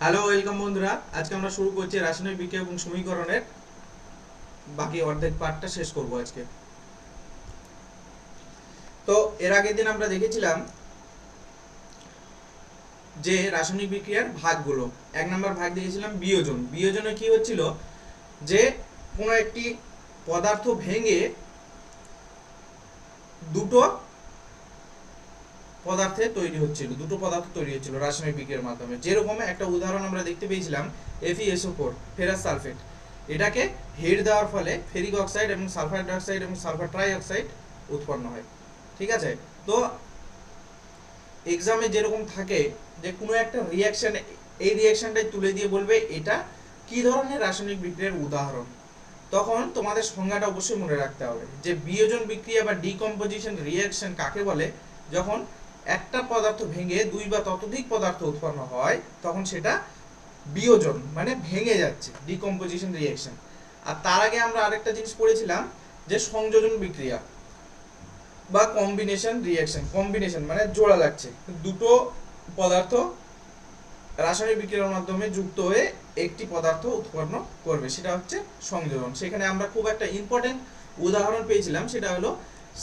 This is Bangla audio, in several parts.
হ্যালো ওয়েলকাম বন্ধুরা। আজকে আমরা শুরু করছি রাসায়নিক বিক্রিয়া এবং সমীকরণের। বাকি অর্ধেক পার্টটা শেষ করব আজকে। তো, এর আগের দিন আমরা দেখেছিলাম যে রাসায়নিক বিক্রিয়ার ভাগগুলো, এক নম্বর ভাগ দেখেছিলাম বিয়োজন। বিয়োজনে কি হচ্ছিল? যে কোনো একটি পদার্থ ভেঙে দুটো পদার্থে তৈরি হচ্ছিল, দুটো পদার্থ তৈরি হচ্ছিল রাসায়নিক বিক্রিয়ার মাধ্যমে। যেরকম একটা উদাহরণ আমরা দেখতে পেয়েছিলাম এফিএসও ফোর ফেরাস সালফেট এটাকে হিট দেওয়ার ফলে ফেরিক অক্সাইড এবং সালফার ডাইঅক্সাইড এবং সালফার ট্রাই অক্সাইড উৎপন্ন হয়। ঠিক আছে? তো এক্সামে যেরকম থাকে যে কোনো একটা রিয়াকশন এই রিয়াকশনটাই তুলে দিয়ে বলবে এটা কি ধরনের রাসায়নিক বিক্রিয়ার উদাহরণ। তখন তোমাদের সংজ্ঞাটা অবশ্যই মনে রাখতে হবে যে বিয়োজন বিক্রিয়া বা ডিকম্পোজিশন রিয়াকশন কাকে বলে? যখন একটা পদার্থ ভেঙে দুই বা ততোধিক পদার্থ উৎপন্ন হয়, তখন সেটা বিয়োজন মানে ভেঙে যাচ্ছে ডিকম্পোজিশন রিয়াকশন আর তার আগে আমরা আরেকটা জিনিস পড়েছিলাম, যে সংযোজন বিক্রিয়া বা কম্বিনেশন রিয়াকশন কম্বিনেশন মানে জোড়া লাগছে। দুটো পদার্থ রাসায়নিক বিক্রিয়ার মাধ্যমে যুক্ত হয়ে একটি পদার্থ উৎপন্ন করবে, সেটা হচ্ছে সংযোজন। সেখানে আমরা খুব একটা ইম্পর্টেন্ট উদাহরণ পেয়েছিলাম, সেটা হলো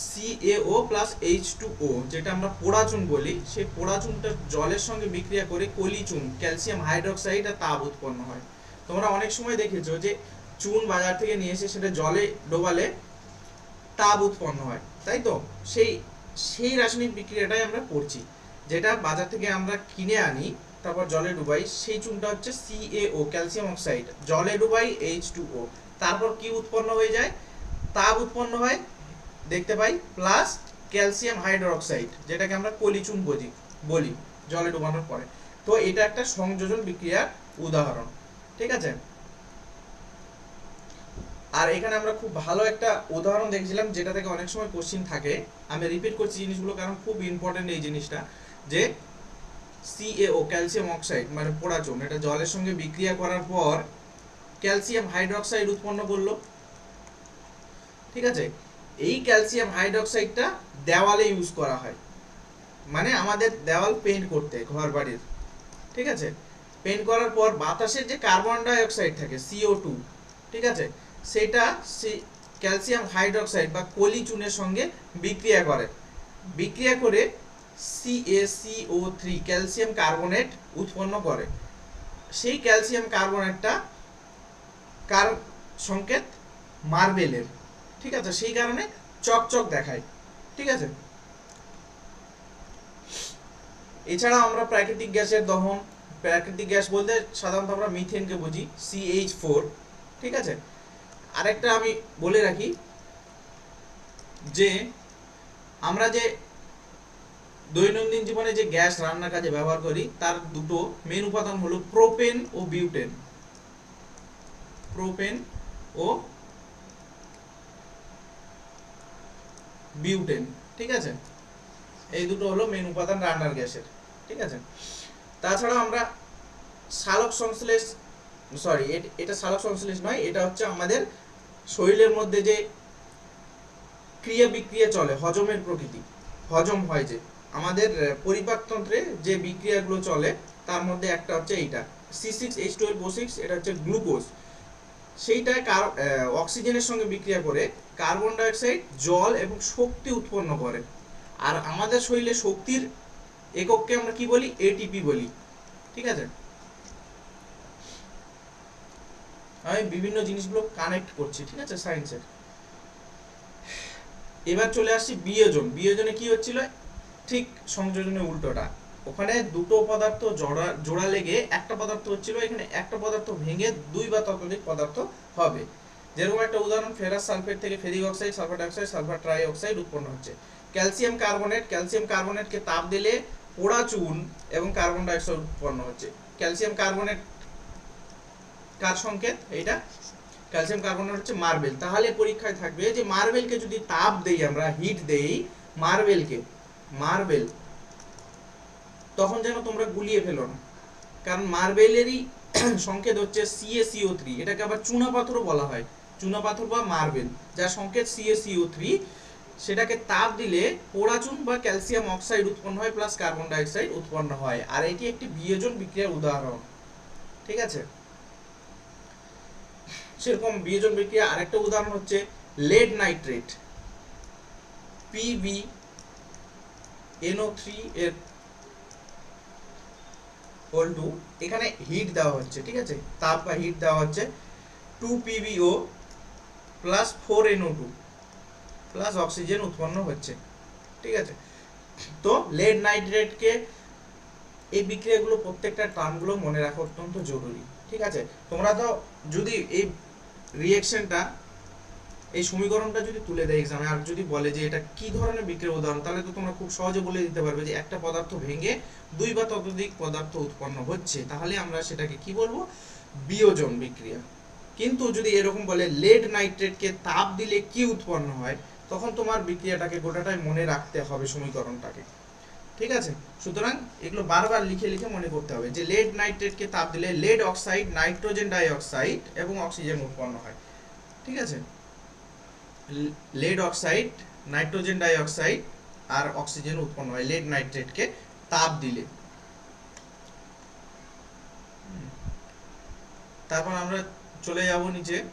CaO plus H two O যেটা আমরা পোড়াচুন বলি, সেই পোড়াচুনটা জলের সঙ্গে বিক্রিয়া করে কলিচুন, ক্যালসিয়াম হাইড্রোক্সাইড আর তাপ উৎপন্ন হয়। তোমরা অনেক সময় দেখেছ যে চুন বাজার থেকে নিয়ে এসে সেটা জলে ডোবালে তাপ উৎপন্ন হয়, তাই তো? সেই সেই রাসায়নিক বিক্রিয়াটাই আমরা করছি। যেটা বাজার থেকে আমরা কিনে আনি, তারপর জলে ডুবাই, সেই চুনটা হচ্ছে CaO ক্যালসিয়াম অক্সাইড। জলে ডুবাই এইচ টু ও তারপর কি উৎপন্ন হয়ে যায়? তাপ উৎপন্ন হয় দেখতে পাই প্লাস ক্যালসিয়াম হাইড্রোক্সাইড যেটাকে আমরা কলিচুন বলি বলি, জলে ডুবানোর পরে। তো এটা একটা সংযোজন বিক্রিয়ার উদাহরণ, ঠিক আছে? আর এখানে আমরা খুব ভালো একটা উদাহরণ দেখেছিলাম, যেটা থেকে অনেক সময় কোশ্চিন থাকে। আমি রিপিট করছি জিনিসগুলো কারণ খুব ইম্পর্টেন্ট এই জিনিসটা, যে CaO ক্যালসিয়াম অক্সাইড মানে পোড়াচুন, এটা জলের সঙ্গে বিক্রিয়া করার পর ক্যালসিয়াম হাইড্রোক্সাইড উৎপন্ন করল। ঠিক আছে? এই ক্যালসিয়াম হাইড্রোক্সাইডটা দেওয়ালে ইউজ করা হয়। মানে আমাদের দেওয়াল পেন্ট করতে, ঘর বাড়ির। ঠিক আছে? পেইন্ট করার পর বাতাসের যে কার্বন ডাইঅক্সাইড থাকে সিও টু ঠিক আছে? সেটা ক্যালসিয়াম হাইড্রক্সাইড বা কলি চুনের সঙ্গে বিক্রিয়া করে। বিক্রিয়া করে CaCO3 থ্রি ক্যালসিয়াম কার্বনেট উৎপন্ন করে। সেই ক্যালসিয়াম কার্বনেটটা কার সংকেত? মার্বেলের ঠিক আছে? সেই কারণে চকচক দেখায় ঠিক আছে? এছাড়া আমরা প্রাকৃতিক গ্যাসের দহন, প্রাকৃতিক গ্যাস বলতে সাধারণত আমরা মিথেনকে বুঝি সিএইচ ফোর ঠিক আছে? আরেকটা আমি বলে রাখি যে, আমরা যে দৈনন্দিন জীবনে যে গ্যাস রান্নার কাজে ব্যবহার করি, তার দুটো মেন উপাদান হলো প্রোপেন ও বিউটেন প্রোপেন ও বিউটেন, ঠিক আছে? এই দুটো হলো মেন উপাদান রান্নার গ্যাসের, ঠিক আছে? তাছাড়া আমরা সালোক সংশ্লেষ সরি এটা সালোক সংশ্লেষ নয়, এটা হচ্ছে আমাদের শরীরের মধ্যে যে ক্রিয়া বিক্রিয়া চলে, হজমের প্রকৃতি, হজম হয় যে। আমাদের পরিপাকতন্ত্রে যে বিক্রিয়াগুলো চলে, তার মধ্যে একটা হচ্ছে এইটা C six H twelve O six এটা হচ্ছে গ্লুকোজ। সেইটা অক্সিজেনের সঙ্গে বিক্রিয়া করে কার্বন ডাইঅক্সাইড, জল এবং শক্তি উৎপন্ন করে। আর আমাদের শরীরে শক্তির একককে আমরা কি বলি? এটিপি বলি। ঠিক আছে? আমি বিভিন্ন জিনিসগুলো কানেক্ট করছি, ঠিক আছে? সায়েন্সের এবার চলে আসছি বিয়োজন। বিয়োজনে কি হচ্ছিল? ঠিক সংযোজনের উল্টোটা। ওখানে দুটো পদার্থ জোড়া জোড়া লেগে একটা পদার্থ হচ্ছিল, এখানে একটা পদার্থ ভেঙে দুই বা ততোধিক পদার্থ হবে। যেরকম একটা উদাহরণ, ফেরাস সালফেট থেকে ferric oxide, sulphur dioxide, sulphur trioxide উৎপন্ন হচ্ছে। ক্যালসিয়াম কার্বনেট, ক্যালসিয়াম কার্বনেটকে তাপ দিলে পোড়া চুন এবং কার্বন ডাইঅক্সাইড উৎপন্ন হচ্ছে। ক্যালসিয়াম কার্বনেট কার সংকেত? এইটা। ক্যালসিয়াম কার্বনেট হচ্ছে মার্বেল। তাহলে পরীক্ষায় থাকবে যে মার্বেলকে যদি তাপ দেই, আমরা হিট দেই, মার্বেলকে, মার্বেল তখন যেন তোমরা গুলিয়ে ফেলো না। কারণ মার্বেলেরই সংকেত হচ্ছে সিএসিও থ্রি এটাকে আবার চুনা পাথরও বলা হয়। চুনা পাথর বা মার্বেল, যার সংকেত সিএসিও থ্রি সেটাকে তাপ দিলে পোড়াচুন বা ক্যালসিয়াম অক্সাইড উৎপন্ন হয় প্লাস কার্বন ডাইঅক্সাইড উৎপন্ন হয়। আর এটি একটি বিয়োজন বিক্রিয়ার উদাহরণ। ঠিক আছে? সেরকম বিয়োজন বিক্রিয়া আরেকটা উদাহরণ হচ্ছে lead nitrate Pb NO three এর হোল টু এখানে হিট দেওয়া হচ্ছে, ঠিক আছে? তাপ বা হিট দেওয়া হচ্ছে two PbO plus four NO two plus oxygen উৎপন্ন হচ্ছে, ঠিক আছে? তো লেড নাইট্রেটকে এই বিক্রিয়াগুলো প্রত্যেকটা টার্মগুলো মনে রাখা অত্যন্ত জরুরি, ঠিক আছে? তোমরা তো যদি এই রিয়েকশনটা এই সমীকরণটা যদি তুলে দেয় এক্সামে আর যদি বলে যে এটা কি ধরনের বিক্রিয়ার উদাহরণ, তাহলে তো তোমরা খুব সহজে বলে দিতে পারবে যে একটা পদার্থ ভেঙে দুই বা ততোধিক পদার্থ উৎপন্ন হচ্ছে। তাহলে আমরা সেটাকে কি বলব? বিয়োজন বিক্রিয়া। কিন্তু যদি এরকম বলে লেড নাইট্রেটকে তাপ দিলে কি উৎপন্ন হয়, তখন তোমার বিক্রিয়াটাকে গোটাটাই মনে রাখতে হবে সমীকরণটাকে। ঠিক আছে? সুতরাং এগুলো বারবার লিখে লিখে মনে করতে হবে যে লেড নাইট্রেটকে তাপ দিলে lead oxide nitrogen dioxide এবং অক্সিজেন উৎপন্ন হয়। ঠিক আছে? Lead oxide nitrogen dioxide আর অক্সিজেন উৎপন্ন হয়। লেড নাইট্রেটকে তাপ দিলে। তারপর আমরা চলে যাব নিচে।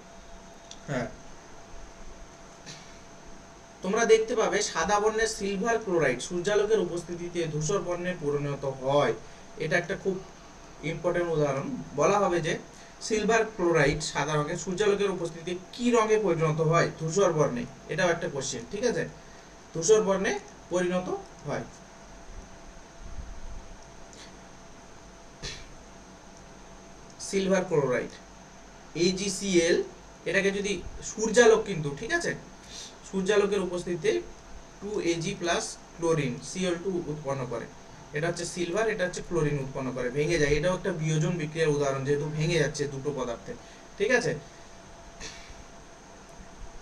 হ্যাঁ। তোমরা দেখতে পাবে সাদা বর্ণের সিলভার ক্লোরাইড সূর্যালোকের উপস্থিতিতে ধূসর বর্ণে পরিণত হয়। এটা একটা খুব ইম্পর্টেন্ট উদাহরণ। বলা হবে যে সিলভার ক্লোরাইড সাদা রঙের সূর্যালোকের উপস্থিতিতে কি রঙে পরিণত হয়? ধূসর বর্ণে। এটাও একটা কোশ্চেন ঠিক আছে? ধূসর বর্ণে পরিণত হয়। সিলভার ক্লোরাইড AgCl এটাকে যদি সূর্যালোক কিন্তু, ঠিক আছে? সূর্যালোকের উপস্থিতিতে two Ag plus chlorine Cl two উৎপন্ন করে। এটা হচ্ছে সিলভার এটা হচ্ছে ক্লোরিন উৎপন্ন করে, ভেঙে যায়। এটাও একটা বিয়োজন বিক্রিয়ার উদাহরণ, যেহেতু ভেঙে যাচ্ছে দুটো পদার্থে। ঠিক আছে?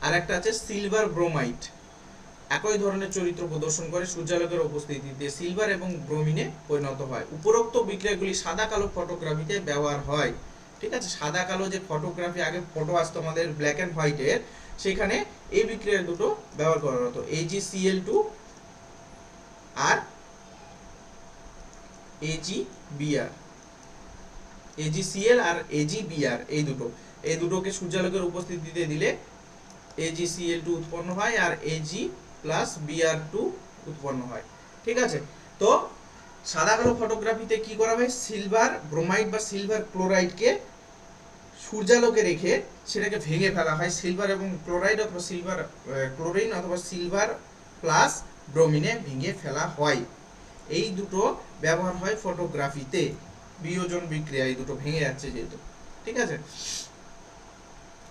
আর একটা আছে সিলভার ব্রোমাইট একই ধরনের চরিত্র প্রদর্শন করে সূর্যালোকের উপস্থিতিতে সিলভার এবং ব্রোমিনে পরিণত হয়। উপরোক্ত বিক্রিয়াগুলি সাদা কালো ফটোগ্রাফিতে ব্যবহার হয়। ঠিক আছে? সাদা কালো যে ফটোগ্রাফি আগে ফটো আসতো আমাদের ব্ল্যাক অ্যান্ড হোয়াইটের সেখানে এই বিক্রিয়া দুটো ব্যবহার করা হতো। AgCl টু আর AgBr AgCl আর AgBr এই দুটো। এই দুটোকে সূর্যালোকের উপস্থিতিতে দিলে AgCl2 উৎপন্ন হয় আর Ag প্লাস Br2 উৎপন্ন হয়। ঠিক আছে? তো সাদা কালো ফটোগ্রাফিতে কি করা হয়? সিলভার ব্রোমাইড বা সিলভার ক্লোরাইডকে সূর্যালোকে রেখে সেটাকে ভেঙে ফেলা হয়। সিলভার এবং ক্লোরাইড অথবা সিলভার ক্লোরিন অথবা সিলভার প্লাস ব্রোমিনে ভেঙে ফেলা হয়। এই দুটো ব্যবহার হয় ফটোগ্রাফিতে। বিয়োজন বিক্রিয়া, এই দুটো ভেঙে যাচ্ছে যেহেতু। ঠিক আছে?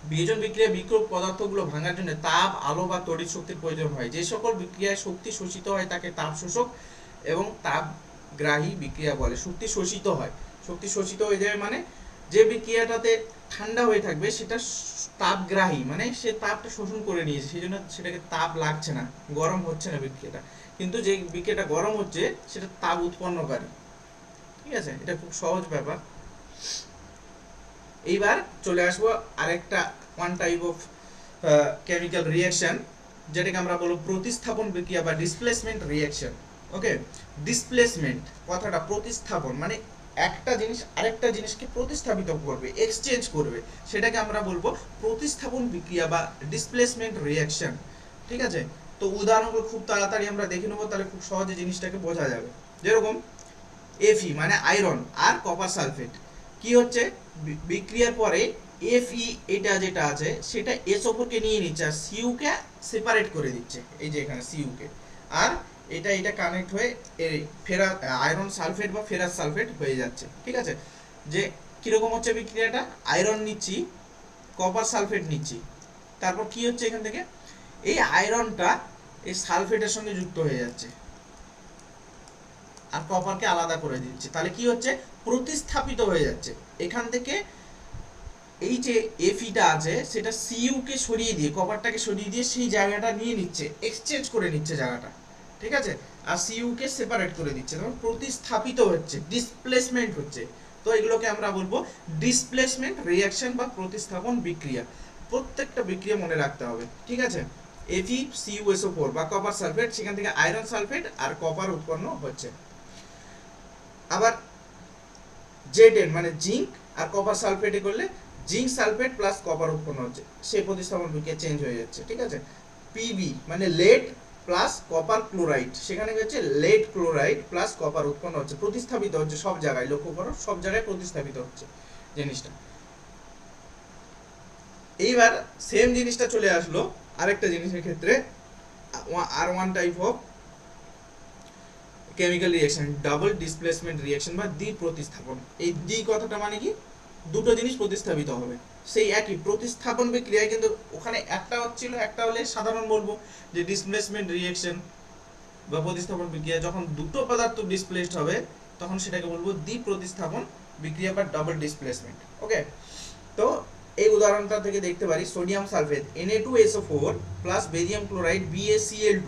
বিয়োজন বিক্রিয়া বিক্রম পদার্থগুলো ভাঙার জন্য তাপ, আলো বা তড়িৎ শক্তির প্রয়োজন হয়। যে সকল বিক্রিয়ায় শক্তি শোষিত হয় তাকে তাপ শোষক এবং তাপগ্রাহী বিক্রিয়া বলে। শক্তি শোষিত হয়। শক্তি শোষিত হয়ে যাবে মানে যে বিক্রিয়াটাতে ঠান্ডা হয়ে থাকবে সেটা তাপগ্রাহী মানে সে তাপটা শোষণ করে নিয়েছে। সেই জন্য সেটাকে তাপ লাগছে না, গরম হচ্ছে না বিক্রিয়াটা। কিন্তু যে বিক্রিয়াটা গরম হচ্ছে, সেটা তাপ উৎপন্নকারী। ঠিক আছে? এটা খুব সহজ ব্যাপার। এইবার চলে আসব আরেকটা one type of chemical reaction যেটাকে আমরা বলব প্রতিস্থাপন বিক্রিয়া বা ডিসপ্লেসমেন্ট রিয়াকশন ওকে ডিসপ্লেসমেন্ট কথাটা প্রতিস্থাপন মানে একটা জিনিস আরেকটা জিনিসকে প্রতিস্থাপিত করবে এক্সচেঞ্জ করবে। সেটাকে আমরা বলব প্রতিস্থাপন বিক্রিয়া বা ডিসপ্লেসমেন্ট রিয়াকশন ঠিক আছে? তো উদাহরণগুলো খুব তাড়াতাড়ি আমরা দেখে নেব, তাহলে খুব সহজে জিনিসটাকে বোঝা যাবে। যেরকম এফি মানে আয়রন আর কপার সালফেট কি হচ্ছে? বিক্রিয়ার পরে এফই এটা যেটা আছে, সেটা এস ওপরকে নিয়ে নিচ্ছে আর সিউ কে সেপারেট করে দিচ্ছে। এই যে এখানে সিউ কে। আর এটা এটা কানেক্ট হয়ে ফেরা আয়রন সালফেট বা ফেরাস সালফেট হয়ে যাচ্ছে। ঠিক আছে? যে কীরকম হচ্ছে বিক্রিয়াটা? আয়রন নিচ্ছি কপার সালফেট নিচ্ছি। তারপর কি হচ্ছে এখান থেকে? এই আয়রনটা এই সালফেটের সঙ্গে যুক্ত হয়ে যাচ্ছে। আর কপারকে আলাদা করে দিচ্ছে। তাহলে কি হচ্ছে? প্রতিস্থাপিত হয়ে যাচ্ছে। এখান থেকে এই যে এফিটা আছে, সেটা সিইউ কে সরিয়ে দিয়ে কপারটাকে সরিয়ে দিয়ে সেই জায়গাটা নিয়ে নিচ্ছে এক্সচেঞ্জ করে নিচ্ছে জায়গাটা। ঠিক আছে? আর সিইউ কে সেপারেট করে দিচ্ছে। তখন প্রতিস্থাপিত হচ্ছে ডিসপ্লেসমেন্ট হচ্ছে। তো এগুলোকে আমরা বলব ডিসপ্লেসমেন্ট রিয়াকশন বা প্রতিস্থাপন বিক্রিয়া। প্রত্যেকটা বিক্রিয়া মনে রাখতে হবে। ঠিক আছে? এফি সিইউএসও ফোর বা কপার সালফেট সেখান থেকে আয়রন সালফেট আর কপার উৎপন্ন হচ্ছে। আবার জেড মানে জিঙ্ক আর কপার সালফেটে করলে জিঙ্ক সালফেট প্লাস কপার উৎপন্ন হচ্ছে। সেই প্রতিস্থাপন বিক্রিয়া চেঞ্জ হয়ে যাচ্ছে, ঠিক আছে? পিবি মানে লেড প্লাস কপার ক্লোরাইড সেখানে হচ্ছে লেড ক্লোরাইড প্লাস কপার উৎপন্ন হচ্ছে। প্রতিস্থাপিত হচ্ছে সব জায়গায়, লক্ষ্য করো, সব জায়গায় প্রতিস্থাপিত হচ্ছে জিনিসটা। এইবার সেম জিনিসটা চলে আসলো আরেকটা জিনিসের ক্ষেত্রে আর one type of chemical reaction double displacement reaction বা দ্বি প্রতিস্থাপন এই দ্বি কথাটা মানে কি? দুটো জিনিস প্রতিস্থাপিত হবে। সেই একই প্রতিস্থাপন বিক্রিয়ায় কিন্তু ওখানে একটা হচ্ছিল একটা হলে সাধারণ বলব যে ডিসপ্লেসমেন্ট রিঅ্যাকশন বা প্রতিস্থাপন বিক্রিয়া, যখন দুটো পদার্থ ডিসপ্লেসড হবে, তখন সেটাকে বলব দ্বি প্রতিস্থাপন বিক্রিয়া বা ডাবল ডিসপ্লেসমেন্ট ওকে তো এই উদাহরণটা থেকে দেখতে পারি, sodium sulphate Na2SO4 plus barium chloride BaCl2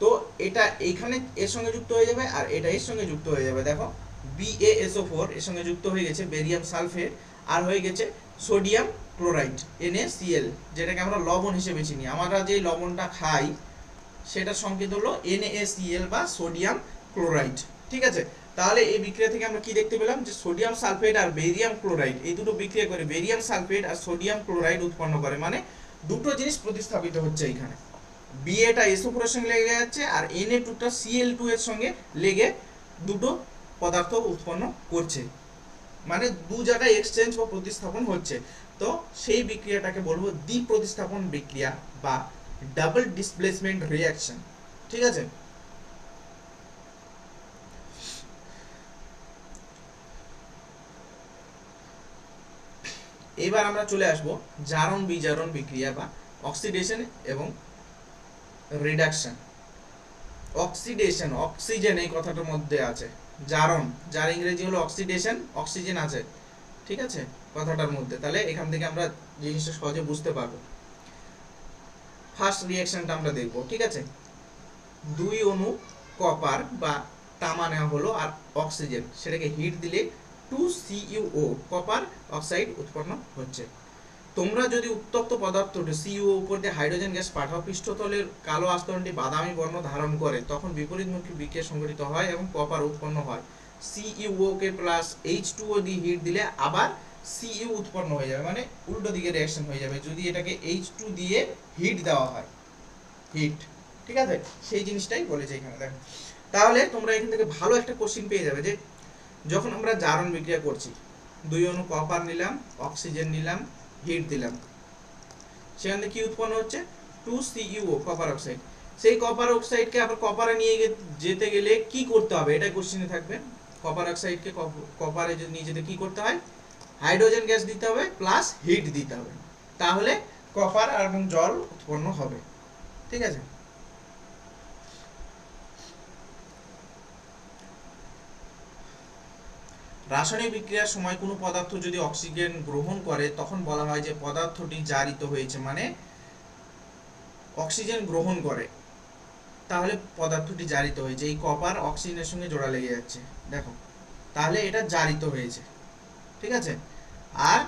তো এটা এখানে এর সঙ্গে যুক্ত হয়ে যাবে আর এটা এর সঙ্গে যুক্ত হয়ে যাবে। দেখো BaSO4 এর সঙ্গে যুক্ত হয়ে গেছে বেরিয়াম সালফেট আর হয়ে গেছে সোডিয়াম ক্লোরাইড NaCl যেটাকে আমরা লবণ হিসেবে চিনি। আমরা যে লবণটা খাই, সেটার সংকেত হলো NaCl বা সোডিয়াম ক্লোরাইড ঠিক আছে? তাহলে এই বিক্রিয়া থেকে আমরা কি দেখতে পেলাম? যে সোডিয়াম সালফেট আর বেরিয়াম ক্লোরাইড এই দুটো বিক্রিয়া করে বেরিয়াম সালফেট আর সোডিয়াম ক্লোরাইড উৎপন্ন করে। মানে দুটো জিনিস প্রতিস্থাপিত হচ্ছে এখানে বিএটা এসও এর সঙ্গে লেগে যাচ্ছে আর এনএ টুটা সিএল টু এর সঙ্গে লেগে দুটো পদার্থ উৎপন্ন করছে। মানে দু জায়গায় এক্সচেঞ্জ বা প্রতিস্থাপন হচ্ছে। তো সেই বিক্রিয়াটাকে বলব দ্বি প্রতিস্থাপন বিক্রিয়া বা ডাবল ডিসপ্লেসমেন্ট রিঅ্যাকশন ঠিক আছে? এবার আমরা চলে আসব জারণ বিজারণ বিক্রিয়া বা অক্সিডেশন এবং রিডাকশন অক্সিডেশন অক্সিজেন এই কথাটার মধ্যে আছে। জারণ, যার ইংরেজি হলো অক্সিডেশন অক্সিজেন আছে। ঠিক আছে? কথাটার মধ্যে। তাহলে এখান থেকে আমরা জিনিসটা সহজে বুঝতে পারব। ফার্স্ট রিয়াকশনটা আমরা দেখব, ঠিক আছে? দুই অণু কপার বা তামা নেওয়া হলো আর অক্সিজেন সেটাকে হিট দিলে টু সিইউও কপার অক্সাইড উৎপন্ন হচ্ছে। তোমরা যদি উত্তপ্ত পদার্থটি সিইউ উপর দিয়ে হাইড্রোজেন গ্যাস পাঠাও, পৃষ্ঠতলের কালো আস্তরণটি বাদামি বর্ণ ধারণ করে, তখন বিপরীতমুখী বিক্রিয়া সংঘটিত হয় এবং কপার উৎপন্ন হয়। সিইউও কে প্লাস এইচ টু ও দিয়ে হিট দিলে আবার সিইউ উৎপন্ন হয়ে যাবে মানে উল্টো দিকে রিঅ্যাকশন হয়ে যাবে, যদি এটাকে এইচ টু দিয়ে হিট দেওয়া হয়। হিট ঠিক আছে? সেই জিনিসটাই বলেছে এখানে, দেখো। তাহলে তোমরা এখান থেকে ভালো একটা কোশ্চিন পেয়ে যাবে যে যখন আমরা জারণ বিক্রিয়া করছি, দুই অণু কপার নিলাম অক্সিজেন নিলাম হিট দিলাম। সেখানে কি উৎপন্ন হচ্ছে? টু সিইউও কপার অক্সাইড সেই কপার অক্সাইডকে আবার কপারে নিয়ে যেতে গেলে কি করতে হবে? এটা কোশ্চেনে থাকবে। কপার অক্সাইডকে কপারে যদি নিয়ে যেতে কি করতে হয়? হাইড্রোজেন গ্যাস দিতে হবে প্লাস হিট দিতে হবে। তাহলে কপার এবং জল উৎপন্ন হবে। ঠিক আছে? রাসায়নিক বিক্রিয়ার সময় কোনো পদার্থ যদি অক্সিজেন গ্রহণ করে, তখন বলা হয় যে পদার্থটি জারিত হয়েছে মানে অক্সিজেন গ্রহণ করে। তাহলে পদার্থটি জারিত হয়েছে। এই কপার অক্সিজেনের সঙ্গে জোড়া লেগে যাচ্ছে। দেখো, তাহলে এটা জারিত হয়েছে। ঠিক আছে? আর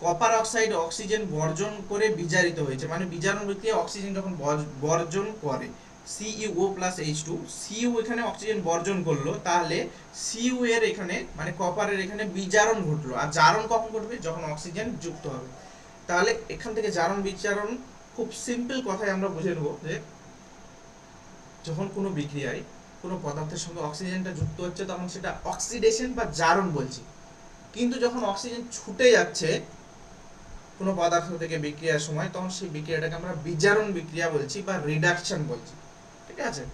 কপার অক্সাইড অক্সিজেন বর্জন করে বিজারিত হয়েছে। মানে বিজারণ বিক্রিয়া অক্সিজেন যখন বর্জন করে CuO plus H two Cu এখানে অক্সিজেন বর্জন করল, তাহলে সিইউ এর এখানে মানে কপারের এখানে বিজারণ ঘটলো। আর জারণ কখন ঘটবে? যখন অক্সিজেন যুক্ত হবে। তাহলে এখান থেকে জারণ বিজারণ খুব সিম্পল কথায় আমরা বুঝে নেব যে, যখন কোনো বিক্রিয়ায় কোনো পদার্থের সঙ্গে অক্সিজেনটা যুক্ত হচ্ছে, তখন সেটা অক্সিডেশন বা জারণ বলছি। কিন্তু যখন অক্সিজেন ছুটে যাচ্ছে কোনো পদার্থ থেকে বিক্রিয়ার সময়, তখন সেই বিক্রিয়াটাকে আমরা বিজারণ বিক্রিয়া বলছি বা রিডাকশন বলছি। ঠিক আছে?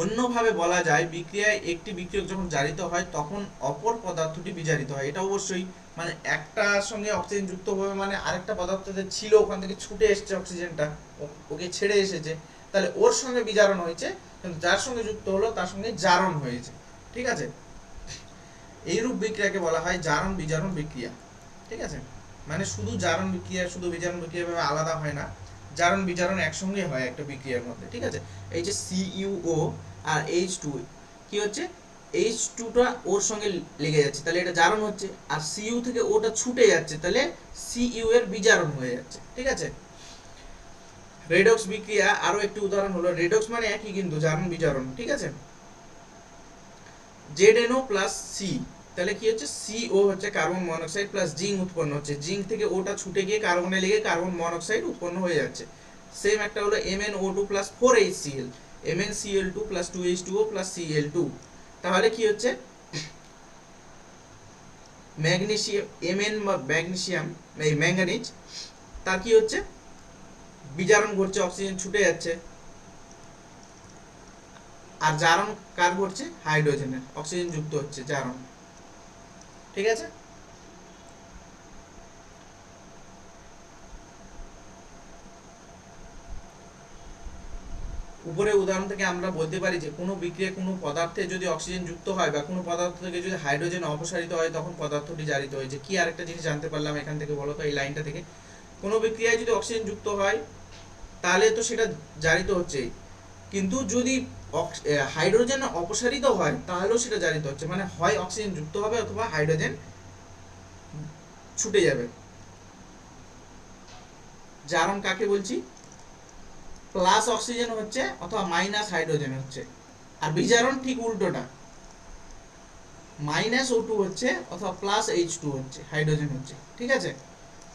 অন্যভাবে বলা যায়, বিক্রিয়ায় একটি বিক্রিয়ক যখন জারিত হয়, তখন অপর পদার্থটি বিজারিত হয়। এটা অবশ্যই মানে সঙ্গে অক্সিজেন যুক্ত হবে মানে আরেকটা পদার্থ যে ছিল, ওখান থেকে ছুটে এসেছে অক্সিজেনটা ওকে ছেড়ে এসেছে, তাহলে ওর সঙ্গে বিজারণ হয়েছে, কিন্তু যার সঙ্গে যুক্ত হলো, তার সঙ্গে জারণ হয়েছে। ঠিক আছে? এইরূপ বিক্রিয়াকে বলা হয় জারণ বিজারণ বিক্রিয়া। ঠিক আছে? মানে শুধু জারণ বিক্রিয়া, শুধু বিজারণ বিক্রিয়া আলাদা হয় না। জারণ বিজারণ একসঙ্গে হয় একটা বিক্রিয়ার মধ্যে, ঠিক আছে? এই যে সিইউও আর এইচ টু কি হচ্ছে? এইচ টুটা ওর সঙ্গে লেগে যাচ্ছে, তাহলে এটা জারণ হচ্ছে, আর সিইউ থেকে ওটা ছুটে যাচ্ছে, তাহলে সিইউ এর বিজারণ হয়ে যাচ্ছে, ঠিক আছে? রেডক্স বিক্রিয়া, আরও একটি উদাহরণ হলো, রেডক্স মানে একই কিন্তু, জারণ বিজারণ, ঠিক আছে? জেড এনও প্লাস সি তাহলে কি হচ্ছে? সিও হচ্ছে কার্বন মনোক্সাইড প্লাস জিঙ্ক উৎপন্ন হচ্ছে। জিঙ্ক থেকে ওটা ছুটে গিয়ে কার্বনে লেগে কার্বন মনোক্সাইড উৎপন্ন হয়ে যাচ্ছে। সেম একটা হলো M N O two plus four H CL MN CL two plus two H two O plus CL two তাহলে কি হচ্ছে? ম্যাগনেসিয়াম এমএন বা ম্যাগনেসিয়াম এই ম্যাঙ্গানিজ তার কি হচ্ছে? বিজারণ ঘটছে, অক্সিজেন ছুটে যাচ্ছে। আর জারণ কার ঘটছে? হাইড্রোজেনের, অক্সিজেন যুক্ত হচ্ছে জারণ। ঠিক আছে? উপরে উদাহরণ থেকে আমরা বলতে পারি যে কোনো বিক্রিয়া কোনো পদার্থে যদি অক্সিজেন যুক্ত হয় বা কোনো পদার্থ থেকে যদি হাইড্রোজেন অপসারিত হয়, তখন পদার্থটি জারিত হয়েছে কি আরেকটা জিনিস জানতে পারলাম এখান থেকে বলো তো, এই লাইনটা থেকে। কোনো বিক্রিয়ায় যদি অক্সিজেন যুক্ত হয়, তাহলে তো সেটা জারিত হচ্ছে কিন্তু যদি হাইড্রোজেন অপসারিত হয়, তাহলেও সেটা জারিত হচ্ছে। মানে হয় অক্সিজেন যুক্ত হবে অথবা হাইড্রোজেন ছুটে যাবে। জারণ কাকে বলছি? প্লাস অক্সিজেন হচ্ছে অথবা মাইনাস হাইড্রোজেন হচ্ছে। আর বিজারণ ঠিক উল্টোটা। মাইনাস ও টু হচ্ছে অথবা প্লাস এইচ টু হচ্ছে, হাইড্রোজেন হচ্ছে। ঠিক আছে?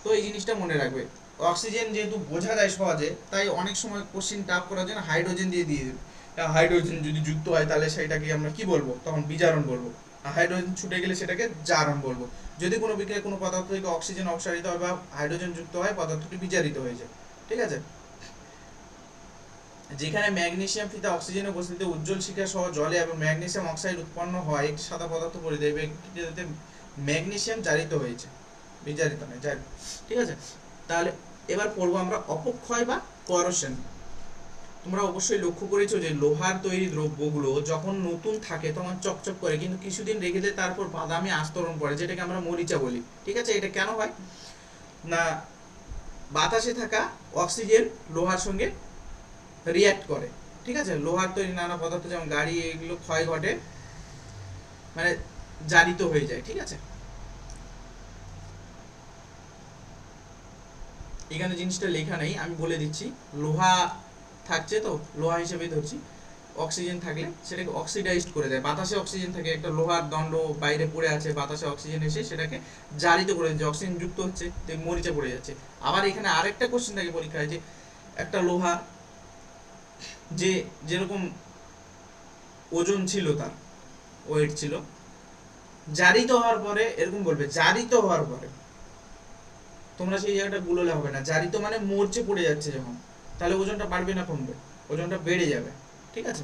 তো এই জিনিসটা মনে রাখবে। অক্সিজেন যেহেতু বোঝা যায় সহজে, তাই অনেক সময় কোশ্চিন টাফ করার জন্য হাইড্রোজেন দিয়ে দিয়ে দেবে। হাইড্রোজেন যদি যুক্ত হয়, তাহলে সেটাকে আমরা কি বলব? তখন বিজারণ বলব। আর হাইড্রোজেন ছুটে গেলে সেটাকে জারণ বলব। যদি কোনো বিক্রিয়া কোনো পদার্থ থেকে অক্সিজেন অপসারিত হয় বা হাইড্রোজেন যুক্ত হয়, পদার্থটি বিজারিত হয়ে যায়। ঠিক আছে? যেখানে ম্যাগনেসিয়াম ফিতা অক্সিজেনের উপস্থিতিতে উজ্জ্বল শিখা সহ জলে এবং ম্যাগনেসিয়াম অক্সাইড উৎপন্ন হয়, একটি সাদা পদার্থ পড়ে দেবে একটিতে ম্যাগনেসিয়াম জারিত হয়েছে। বিজারিত নয় জারি ঠিক আছে? তাহলে এবার পড়ব আমরা অপক্ষয় বা করোশন তোমরা অবশ্যই লক্ষ্য করেছ যে লোহার তৈরি দ্রব্যগুলো যখন নতুন থাকে তখন চকচক করে, কিন্তু কিছুদিন রেখে দিলে তারপর বাদামি আস্তরণ পড়ে, যেটাকে আমরা মরিচা বলি। ঠিক আছে? এটা কেন হয়? না, বাতাসে থাকা অক্সিজেন লোহার সঙ্গে রিয়্যাক্ট করে। ঠিক আছে? লোহার তৈরি নানা পদার্থ যেমন গাড়ি, এগুলো ক্ষয় ঘটে মানে জারিত হয়ে যায়। ঠিক আছে? এখানে জিনিসটা লেখা নেই, আমি বলে দিচ্ছি। লোহা থাকছে তো, লোহা হিসেবে ধরছি। অক্সিজেন থাকলে সেটাকে অক্সিডাইজড করে দেয়। বাতাসে অক্সিজেন থাকে, একটা লোহার দণ্ড বাইরে পড়ে আছে, বাতাসে অক্সিজেন এসে সেটাকে জারিত করে দিচ্ছে অক্সিজেন যুক্ত হচ্ছে মরিচা পড়ে যাচ্ছে। আবার এখানে আরেকটা কোশ্চেন থাকে পরীক্ষায় যে, একটা লোহা যে যেরকম ওজন ছিল তার ওয়েট ছিল, জারিত হওয়ার পরে এরকম বলবে, জারিত হওয়ার পরে, তোমরা সেই জায়গাটা গুলোলে হবে না। জারিত মানে মরচে পড়ে যাচ্ছে যখন। তাহলে ওজনটা বাড়বে না কমবে, ওজনটা বেড়ে যাবে, ঠিক আছে?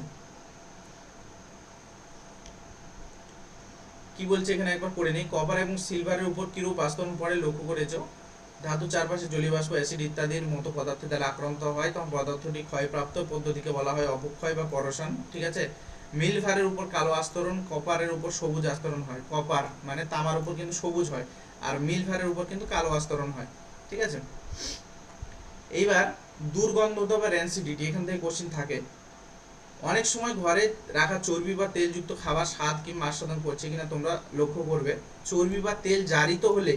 কি বলছে এখানে একবার পড়ে নেই, কপার এবং সিলভারের উপর কিরূপ আস্তরণ পড়ে লক্ষ্য করেছ? ধাতু চারপাশে জলীয়বাষ্প অ্যাসিড ইত্যাদির মতো পদার্থের দ্বারা আক্রান্ত হয়, তখন পদার্থটি ক্ষয়প্রাপ্ত পদ্ধতিকে বলা হয় অপক্ষয় বা করোশন ঠিক আছে? মিলভারের উপর কালো আস্তরণ, কপারের উপর সবুজ আস্তরণ হয়, কপার মানে তামার উপর কিন্তু সবুজ হয়, আর মিলভারের উপর কিন্তু কালো আস্তরণ হয়, ঠিক আছে? এইবার দুর্গন্ধতা বা র্যান্সিডিটি এখান থেকে কোশ্চিন থাকে। অনেক সময় ঘরে রাখা চর্বি বা তেলযুক্ত খাবার স্বাদ কিংবা আস্বাদন করছে কিনা তোমরা লক্ষ্য করবে, চর্বি বা তেল জারিত হলে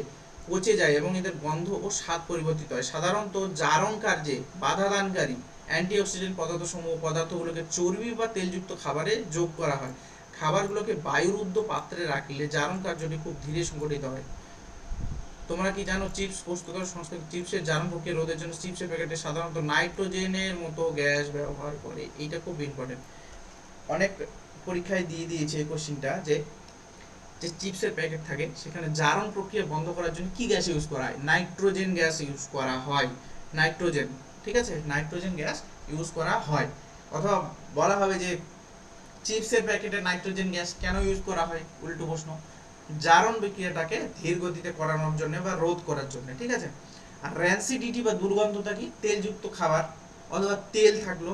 পচে যায় এবং এদের গন্ধ ও স্বাদ পরিবর্তিত হয়। সাধারণত জারণ কার্যে বাধা দানকারী অ্যান্টিঅক্সিডেন্ট পদার্থসমূহ পদার্থগুলোকে চর্বি বা তেলযুক্ত খাবারে যোগ করা হয়। খাবারগুলোকে বায়ুরুদ্ধ পাত্রে রাখলে জারণ কার্যটি খুব ধীরে সংগঠিত হয়। তোমরা কি জানো চিপস প্রস্তুতকারক সংস্থা চিপসের জারণ প্রক্রিয়া রোধের জন্য চিপসের প্যাকেটে সাধারণত নাইট্রোজেনের মতো গ্যাস ব্যবহার করে। এইটা খুব ইম্পর্টেন্ট অনেক পরীক্ষায় দিয়ে দিয়েছে এই কোশ্চিনটা যে যে চিপসের প্যাকেট থাকে, সেখানে জারণ প্রক্রিয়া বন্ধ করার জন্য কি গ্যাস ইউজ করা হয়? নাইট্রোজেন গ্যাস ইউজ করা হয়। নাইট্রোজেন, ঠিক আছে? নাইট্রোজেন গ্যাস ইউজ করা হয়। অথবা বলা হবে যে, চিপসের প্যাকেটে নাইট্রোজেন গ্যাস কেন ইউজ করা হয়? উল্টো প্রশ্ন। জারণ বিক্রিয়াটাকে ধীর গতিতে করানোর জন্য বা রোধ করার জন্য, ঠিক আছে? আর র্যান্সিডিটি বা দুর্গন্ধটা কি? তেলযুক্ত খাবার অথবা তেল থাকল,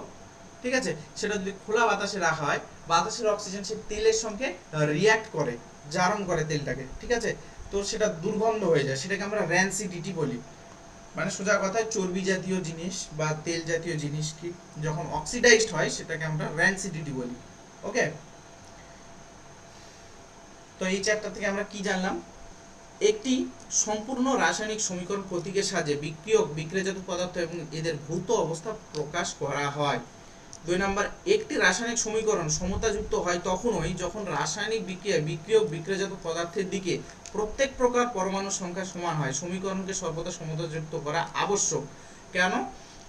ঠিক আছে? সেটা যদি খোলা বাতাসে রাখা হয়, বাতাসের অক্সিজেন সে তেলের সঙ্গে রিয়াক্ট করে, জারণ করে তেলটাকে, ঠিক আছে? তো সেটা দুর্গন্ধ হয়ে যায়, সেটাকে আমরা র্যান্সিডিটি বলি। মানে সোজা কথায় চর্বি জাতীয় জিনিস বা তেল জাতীয় জিনিস কি যখন অক্সিডাইজড হয়, সেটাকে আমরা র্যান্সিডিটি বলি ওকে তো এই চ্যাপ্টার থেকে আমরা কি জানলাম? একটি সম্পূর্ণ রাসায়নিক সমীকরণ প্রতীকের সাহায্যে বিক্রিয়ক বিক্রিয়াজাত পদার্থ এবং এদের ভৌত অবস্থা প্রকাশ করা হয়। দুই নাম্বার, একটি রাসায়নিক সমীকরণ সমতাযুক্ত হয় তখনই যখন রাসায়নিক বিক্রিয়ায় বিক্রিয়ক বিক্রিয়াজাত পদার্থের দিকে প্রত্যেক প্রকার পরমাণুর সংখ্যা সমান হয়। সমীকরণকে সর্বদা সমতাযুক্ত করা আবশ্যক। কেন?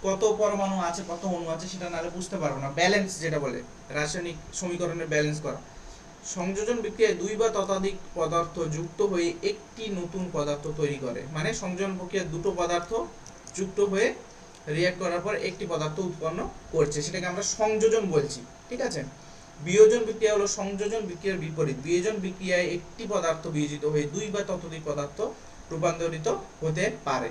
কত পরমাণু আছে, কত অণু আছে, সেটা নাহলে বুঝতে পারব না। ব্যালেন্স যেটা বলে, রাসায়নিক সমীকরণের ব্যালেন্স করা। সংযোজন বিক্রিয়ায় দুই বা ততোধিক পদার্থ যুক্ত হয়ে একটি নতুন পদার্থ তৈরি করে। মানে সংযোজন প্রক্রিয়ায় দুটো পদার্থ যুক্ত হয়ে রিয়াক্ট করার পর একটি পদার্থ উৎপন্ন করছে, সেটাকে আমরা সংযোজন বলছি, ঠিক আছে? বিয়োজন বিক্রিয়া হলো সংযোজন বিক্রিয়ার বিপরীত। বিয়োজন বিক্রিয়ায় একটি পদার্থ বিয়োজিত হয়ে দুই বা ততোধিক পদার্থ রূপান্তরিত হতে পারে।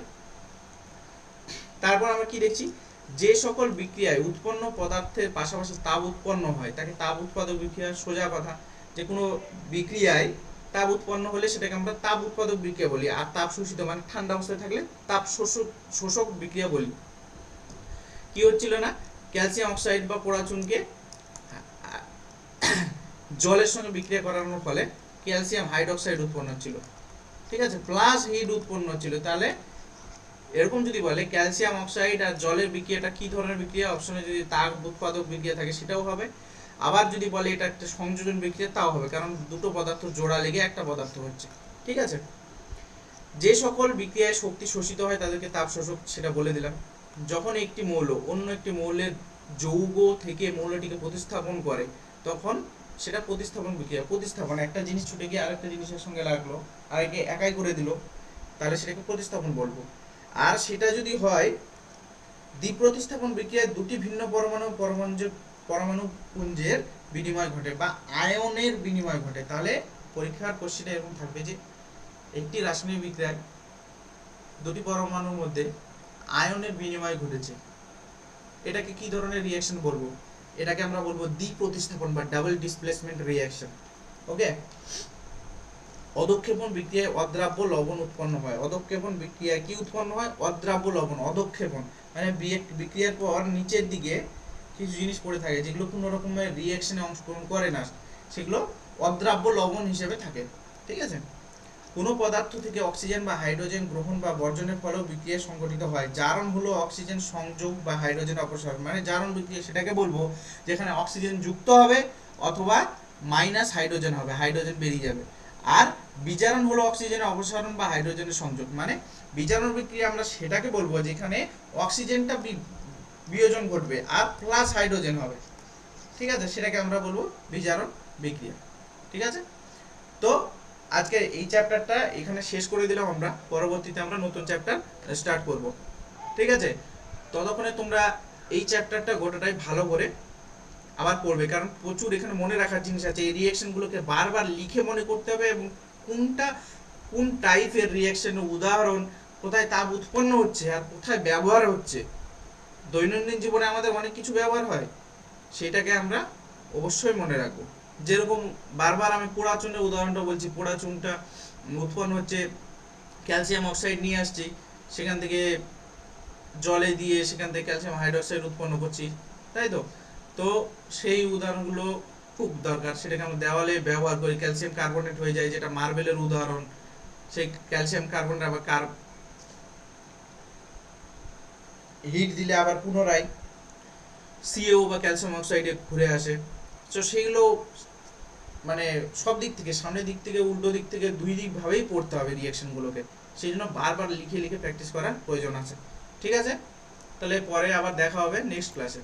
তারপর আমরা কি দেখছি? যে সকল বিক্রিয়ায় উৎপন্ন পদার্থের পাশাপাশি তাপ উৎপন্ন হয়, তাকে তাপ উৎপাদক বিক্রিয়া, সোজা কথা। যে কোনো বিক্রিয়ায় তাপ উৎপন্ন হলে সেটাকে আমরা তাপ উৎপাদক বিক্রিয়া বলি। আর তাপ শোষিত মানে ঠান্ডা অবস্থায় থাকলে তাপ শোষক শোষক বিক্রিয়া বলি। কি হচ্ছিল না? ক্যালসিয়াম অক্সাইড বা পোড়াচুনকে জলের সঙ্গে বিক্রিয়া করানোর ফলে ক্যালসিয়াম হাইড্রোক্সাইড উৎপন্ন হচ্ছিল। ঠিক আছে? প্লাস হিট উৎপন্ন হচ্ছিল। তাহলে এরকম যদি বলে ক্যালসিয়াম অক্সাইড আর জলের বিক্রিয়াটা কি ধরনের বিক্রিয়া? অপশনে যদি তাপ উৎপাদক বিক্রিয়া থাকে সেটাও হবে। আবার যদি বলে এটা একটা সংযোজন বিক্রিয়া, তাও হবে। কারণ দুটো পদার্থ জোড়া লেগে একটা পদার্থ হচ্ছে। ঠিক আছে? যে সকল বিক্রিয়ায় শক্তি শোষিত হয়, তাদেরকে তাপ শোষক সেটা বলে দিলাম। যখন একটি মৌল অন্য একটি মৌলের যৌগ থেকে মৌলটিকে প্রতিস্থাপন করে, তখন সেটা প্রতিস্থাপন বিক্রিয়া। প্রতিস্থাপন, একটা জিনিস ছুটে গিয়ে আরেকটা জিনিসের সঙ্গে লাগল আরেকে একাই করে দিল, তাহলে সেটাকে প্রতিস্থাপন বলব। আর সেটা যদি হয়, দ্বিপ্রতিস্থাপন বিক্রিয়ায় দুটি ভিন্ন পরমাণু পরমাণু পরমাণু পুঞ্জের বিনিময় ঘটে বা আয়নের বিনিময় ঘটে। তাহলে পরীক্ষার কোশ্চেনে এরকম থাকবে যে, একটি রাসায়নিক বিক্রিয়ায় দুটি পরমাণুর মধ্যে আয়নের বিনিময় ঘটেছে। এটাকে কি ধরনের রিঅ্যাকশন বলব? এটাকে আমরা বলব দ্বি প্রতিস্থাপন বা ডাবল ডিসপ্লেসমেন্ট রিঅ্যাকশন ওকে অদক্ষেপণ বিক্রিয়ায় অদ্রাব্য লবণ উৎপন্ন হয়। অদক্ষেপণ বিক্রিয়ায় কি উৎপন্ন হয়? অদ্রাব্য লবণ, অদক্ষেপণ। মানে বিক্রিয়ার পর নিচের দিকে কিছু জিনিস পড়ে থাকে, যেগুলো কোনো রকমের রিঅ্যাকশনে অংশগ্রহণ করে না, সেগুলো অদ্রাব্য লবণ হিসেবে থাকে, ঠিক আছে? কোনো পদার্থ থেকে অক্সিজেন বা হাইড্রোজেন গ্রহণ বা বর্জনের ফলেও বিক্রিয়া সংঘটিত হয়। জারণ হলো অক্সিজেন সংযোগ বা হাইড্রোজেন অপসারণ মানে জারণ বিক্রিয়া, সেটাকে বলব যেখানে অক্সিজেন যুক্ত হবে অথবা মাইনাস হাইড্রোজেন হবে হাইড্রোজেন বেরিয়ে যাবে। আর বিজারণ হলো অক্সিজেনের অপসারণ বা হাইড্রোজেনের সংযোগ মানে বিজারণ বিক্রিয়া আমরা সেটাকে বলব যেখানে অক্সিজেনটা বিয়োজন ঘটবে, আর প্লাস হাইড্রোজেন হবে। ঠিক আছে? সেটাকে আমরা বলব বিজারণ বিক্রিয়া। ঠিক আছে? তো আজকে এই চ্যাপ্টারটা এখানে শেষ করে দিলাম আমরা। পরবর্তীতে আমরা নতুন চ্যাপ্টার স্টার্ট করব। ঠিক আছে? ততক্ষণে তোমরা এই চ্যাপ্টারটা গোটাটাই ভালো করে আবার পড়বে। কারণ প্রচুর এখানে মনে রাখার জিনিস আছে। এই রিঅ্যাকশনগুলোকে বারবার লিখে মনে করতে হবে এবং কোনটা, কোন টাইপের রিঅ্যাকশনের উদাহরণ, কোথায় তাপ উৎপন্ন হচ্ছে, আর কোথায় ব্যবহার হচ্ছে। দৈনন্দিন জীবনে আমাদের অনেক কিছু ব্যবহার হয়, সেটাকে আমরা অবশ্যই মনে রাখব। যেরকম বারবার আমি পোড়া চুনের উদাহরণটা বলছি পোড়া চুনটা উৎপন্ন হচ্ছে ক্যালসিয়াম অক্সাইড নিয়ে আসছি, সেখান থেকে জলে দিয়ে সেখান থেকে ক্যালসিয়াম হাইড্রোক্সাইড উৎপন্ন করছি, তাই তো? তো সেই উদাহরণগুলো খুব দরকার, সেটাকে আমরা দেওয়ালে ব্যবহার করি, ক্যালসিয়াম কার্বনেট হয়ে যায়, যেটা মার্বেলের উদাহরণ, সেই ক্যালসিয়াম কার্বনেট আবার কার হিট দিলে আবার পুনরায় সিএও বা ক্যালসিয়াম অক্সাইডে ঘুরে আসে। তো সেইগুলো মানে সব দিক থেকে, সামনের দিক থেকে, উল্টো দিক থেকে দুই দিকভাবেই পড়তে হবে রিয়াকশনগুলোকে সেই জন্য বারবার লিখে লিখে প্র্যাকটিস করার প্রয়োজন আছে। ঠিক আছে? তাহলে পরে আবার দেখা হবে নেক্সট ক্লাসে।